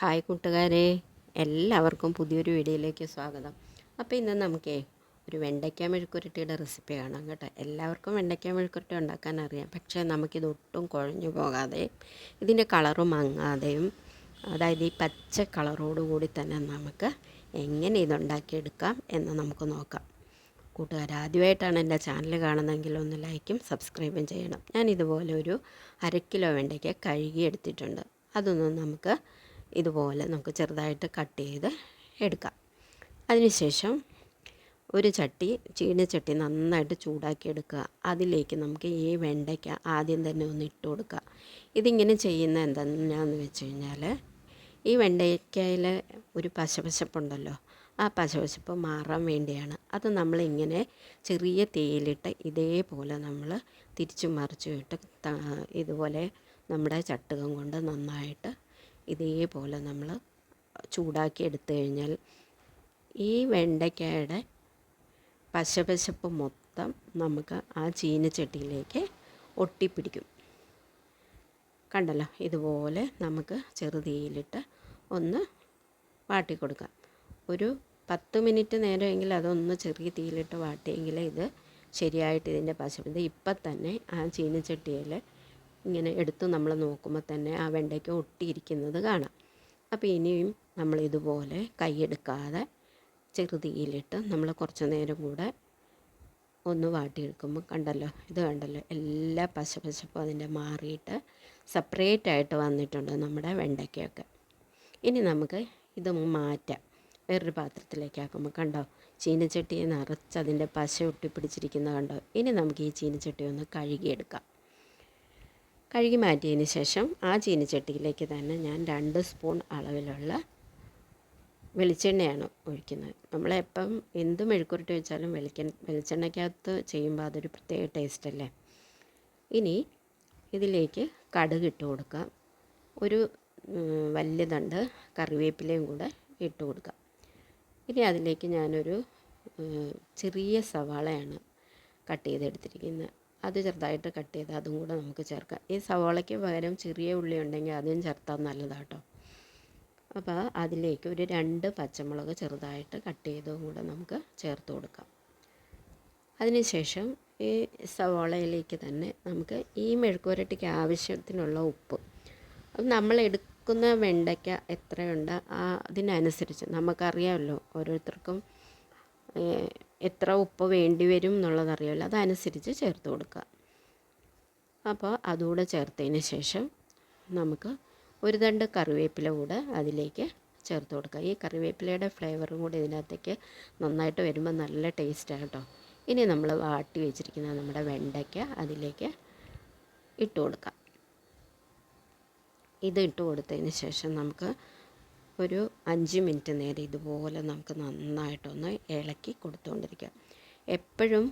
Hi കൂട്ടുകാരെ എല്ലാവർക്കും പുതിയൊരു വീഡിയോയിലേക്ക് സ്വാഗതം. അപ്പോൾ ഇന്ന് നമുക്ക് ഒരു വെണ്ടയ്ക്ക മെഴുക്കുരുട്ടിയുടെ റെസിപ്പി കാണാം കേട്ടോ. എല്ലാവർക്കും വെണ്ടയ്ക്ക മെഴുക്കുരുട്ടി ഉണ്ടാക്കാൻ അറിയാം. പക്ഷേ നമുക്കിത് ഒട്ടും കുഴഞ്ഞു പോകാതെ ഇതിന്റെ കളറും മങ്ങാതെയും അതായത് ഈ പച്ച കളറോടുകൂടി തന്നെ നമുക്ക് എങ്ങനെ ഇതുണ്ടാക്കിയെടുക്കാം എന്ന് നമുക്ക് നോക്കാം. കൂട്ടുകാർ ആദ്യമായിട്ടാണ് എന്റെ ചാനൽ കാണുന്നതെങ്കിൽ ഒന്ന് ലൈക്കും സബ്സ്ക്രൈബും ചെയ്യണം. ഞാൻ ഇതുപോലെ ഒരു അര കിലോ വെണ്ടയ്ക്ക കഴുകി എടുത്തിട്ടുണ്ട് അതൊന്നും നമുക്ക് ഇതുപോലെ നമുക്ക് ചെറുതായിട്ട് കട്ട് ചെയ്ത് എടുക്കാം. അതിനുശേഷം ഒരു ചട്ടി ചീനച്ചട്ടി നന്നായിട്ട് ചൂടാക്കി എടുക്കുക. അതിലേക്ക് നമുക്ക് ഈ വെണ്ടയ്ക്ക ആദ്യം തന്നെ ഒന്ന് ഇട്ട് കൊടുക്കുക. ഇതിങ്ങനെ ചെയ്യുന്ന എന്താണെന്ന് വെച്ച് കഴിഞ്ഞാൽ ഈ വെണ്ടയ്ക്കയിൽ ഒരു പശപശപ്പുണ്ടല്ലോ ആ പശപശപ്പ് മാറാൻ വേണ്ടിയാണ്. അത് നമ്മളിങ്ങനെ ചെറിയ തേയിലിട്ട് ഇതേപോലെ നമ്മൾ തിരിച്ചു മറിച്ചു ഇട്ട് ഇതുപോലെ നമ്മുടെ ചട്ടുകം കൊണ്ട് നന്നായിട്ട് ഇതേപോലെ നമ്മൾ ചൂടാക്കി എടുത്തു കഴിഞ്ഞാൽ ഈ വെണ്ടയ്ക്കയുടെ പശപശപ്പ് മൊത്തം നമുക്ക് ആ ചീനച്ചട്ടിയിലേക്ക് ഒട്ടിപ്പിടിക്കും. കണ്ടല്ലോ? ഇതുപോലെ നമുക്ക് ചെറുതീയിലിട്ട് ഒന്ന് വാട്ടി കൊടുക്കാം ഒരു പത്ത് മിനിറ്റ് നേരമെങ്കിൽ അതൊന്ന് ചെറിയ തീയിലിട്ട് വാട്ടിയെങ്കിൽ ഇത് ശരിയായിട്ട് ഇതിന്റെ പശപ്പ് ഇപ്പം തന്നെ ആ ചീനച്ചട്ടിയിൽ ഇങ്ങനെ എടുത്ത് നമ്മൾ നോക്കുമ്പോൾ തന്നെ ആ വെണ്ടയ്ക്ക ഒട്ടിയിരിക്കുന്നത് കാണാം. അപ്പോൾ ഇനിയും നമ്മൾ ഇതുപോലെ കൈയെടുക്കാതെ ചെറുതീയിലിട്ട് നമ്മൾ കുറച്ച് നേരം കൂടെ ഒന്ന് വാട്ടിയെടുക്കുമ്പോൾ കണ്ടല്ലോ ഇത് കണ്ടല്ലോ എല്ലാ പശപ്പശപ്പും അതിന്റെ മാറിയിട്ട് സെപ്പറേറ്റ് ആയിട്ട് വന്നിട്ടുണ്ട് നമ്മുടെ വെണ്ടയ്ക്കയൊക്കെ. ഇനി നമുക്ക് ഇത് മാറ്റാം. വേറൊരു പാത്രത്തിലേക്കാക്കുമ്പോൾ കണ്ടോ ചീനച്ചട്ടിയെ നിറച്ച് അതിന്റെ പശ ഒട്ടിപ്പിടിച്ചിരിക്കുന്നത് കണ്ടോ? ഇനി നമുക്ക് ഈ ചീനച്ചട്ടി ഒന്ന് കഴുകിയെടുക്കാം. കഴുകി മാറ്റിയതിന് ശേഷം ആ ചീനിച്ചട്ടിയിലേക്ക് തന്നെ ഞാൻ രണ്ട് സ്പൂൺ അളവിലുള്ള വെളിച്ചെണ്ണയാണ് ഒഴിക്കുന്നത്. നമ്മളെപ്പം എന്ത് മെഴുക്കുരുട്ടി വെച്ചാലും വെളിക്ക വെളിച്ചെണ്ണയ്ക്കകത്ത് ചെയ്യുമ്പോൾ അതൊരു പ്രത്യേക ടേസ്റ്റ് അല്ലേ? ഇനി ഇതിലേക്ക് കടുക് ഇട്ട് കൊടുക്കാം ഒരു വലിയ തണ്ട് കറിവേപ്പിലയും കൂടെ ഇട്ട് കൊടുക്കാം ഇനി അതിലേക്ക് ഞാനൊരു ചെറിയ സവാളയാണ് കട്ട് ചെയ്തെടുത്തിരിക്കുന്നത്. അത് ചെറുതായിട്ട് കട്ട് ചെയ്ത് അതും കൂടെ നമുക്ക് ചേർക്കാം. ഈ സവാളയ്ക്ക് പകരം ചെറിയ ഉള്ളി ഉണ്ടെങ്കിൽ അതും ചേർത്താൽ നല്ലതാട്ടോ. അപ്പോൾ അതിലേക്ക് ഒരു രണ്ട് പച്ചമുളക് ചെറുതായിട്ട് കട്ട് ചെയ്തതും കൂടെ നമുക്ക് ചേർത്ത് കൊടുക്കാം. അതിനുശേഷം ഈ സവാളയിലേക്ക് തന്നെ നമുക്ക് ഈ മെഴുക്കുവരട്ടിക്ക് ആവശ്യത്തിനുള്ള ഉപ്പ്. അത് നമ്മൾ എടുക്കുന്ന വെണ്ടയ്ക്ക എത്രയുണ്ട് ആ അതിനനുസരിച്ച് നമുക്കറിയാമല്ലോ ഓരോരുത്തർക്കും എത്ര ഉപ്പ് വേണ്ടി വരും എന്നുള്ളതറിയാമല്ലോ അതനുസരിച്ച് ചേർത്ത് കൊടുക്കുക. അപ്പോൾ അതുകൂടെ ചേർത്തതിന് ശേഷം നമുക്ക് ഒരു തണ്ട് കറിവേപ്പില കൂടെ അതിലേക്ക് ചേർത്ത് കൊടുക്കുക. ഈ കറിവേപ്പിലയുടെ ഫ്ലേവറും കൂടി ഇതിനകത്തേക്ക് നന്നായിട്ട് വരുമ്പോൾ നല്ല ടേസ്റ്റാണ് കേട്ടോ. ഇനി നമ്മൾ വാട്ടി വെച്ചിരിക്കുന്ന നമ്മുടെ വെണ്ടയ്ക്ക അതിലേക്ക് ഇട്ട് കൊടുക്കാം ഇത് ഇട്ട് കൊടുത്തതിന് ശേഷം നമുക്ക് ഒരു അഞ്ച് മിനിറ്റ് നേരം ഇതുപോലെ നമുക്ക് നന്നായിട്ടൊന്ന് ഇളക്കി കൊടുത്തുകൊണ്ടിരിക്കുക എപ്പോഴും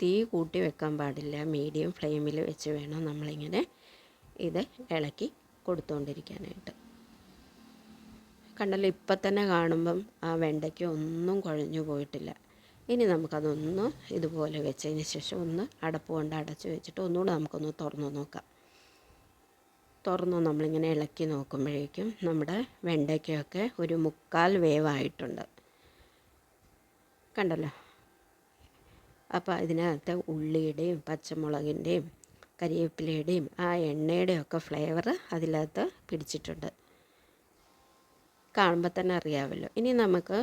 തീ കൂട്ടി വെക്കാൻ പാടില്ല. മീഡിയം ഫ്ലെയിമിൽ വെച്ച് വേണം നമ്മളിങ്ങനെ ഇത് ഇളക്കി കൊടുത്തുകൊണ്ടിരിക്കാനായിട്ട്. കണ്ടല്ലോ ഇപ്പം തന്നെ കാണുമ്പം ആ വെണ്ടയ്ക്ക് ഒന്നും കുഴഞ്ഞു പോയിട്ടില്ല. ഇനി നമുക്കതൊന്ന് ഇതുപോലെ വെച്ചതിന് ശേഷം ഒന്ന് അടപ്പ് കൊണ്ട് അടച്ച് വെച്ചിട്ട് ഒന്നുകൂടെ നമുക്കൊന്ന് തുറന്ന് നോക്കാം. തുറന്ന് നമ്മളിങ്ങനെ ഇളക്കി നോക്കുമ്പോഴേക്കും നമ്മുടെ വെണ്ടയ്ക്കൊക്കെ ഒരു മുക്കാൽ വേവായിട്ടുണ്ട്. കണ്ടല്ലോ? അപ്പോൾ ഇതിനകത്ത് ഉള്ളിയുടെയും പച്ചമുളകിന്റെയും കരിവേപ്പിലയുടെയും ആ എണ്ണയുടെയും ഒക്കെ ഫ്ലേവർ അതിനകത്ത് പിടിച്ചിട്ടുണ്ട്. കാണുമ്പോൾ തന്നെ അറിയാമല്ലോ. ഇനി നമുക്ക്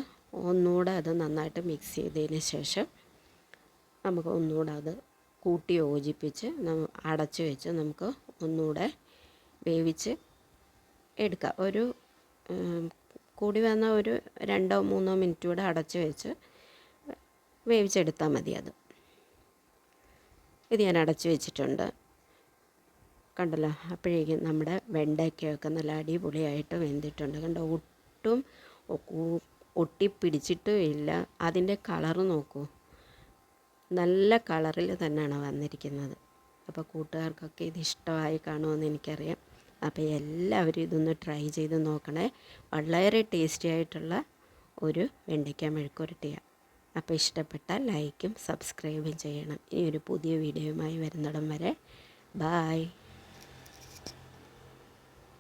ഒന്നുകൂടെ അത് നന്നായിട്ട് മിക്സ് ചെയ്തതിന് ശേഷം നമുക്ക് ഒന്നുകൂടെ അത് കൂട്ടി യോജിപ്പിച്ച് അടച്ചു വെച്ച് നമുക്ക് ഒന്നുകൂടെ വേവിച്ച് എടുക്കുക ഒരു കൂടി വന്ന ഒരു രണ്ടോ മൂന്നോ മിനിറ്റ് കൂടെ അടച്ച് വെച്ച് വേവിച്ചെടുത്താൽ മതി അത്. ഇത് ഞാൻ അടച്ച് വെച്ചിട്ടുണ്ട്. കണ്ടല്ലോ അപ്പോഴേക്കും നമ്മുടെ വെണ്ടയ്ക്കൊക്കെ നല്ല അടിപൊളിയായിട്ട് വെന്തിട്ടുണ്ട്. കണ്ടോ ഒട്ടും ഒട്ടിപ്പിടിച്ചിട്ടും ഇല്ല. അതിന്റെ കളറ് നോക്കൂ. നല്ല കളറിൽ തന്നെയാണ് വന്നിരിക്കുന്നത്. അപ്പോൾ കൂട്ടുകാർക്കൊക്കെ ഇത് ഇഷ്ടമായി കാണുമെന്ന് എനിക്കറിയാം. അപ്പോൾ എല്ലാവരും ഇതൊന്ന് ട്രൈ ചെയ്ത് നോക്കണേ. വളരെ ടേസ്റ്റി ആയിട്ടുള്ള ഒരു വെണ്ടയ്ക്ക മെഴുക്കുരട്ടിയാണ് അപ്പോൾ ഇഷ്ടപ്പെട്ടാൽ ലൈക്കും സബ്സ്ക്രൈബും ചെയ്യണം. ഇനി ഒരു പുതിയ വീഡിയോയുമായി വരുന്നിടം വരെ. ബായ്.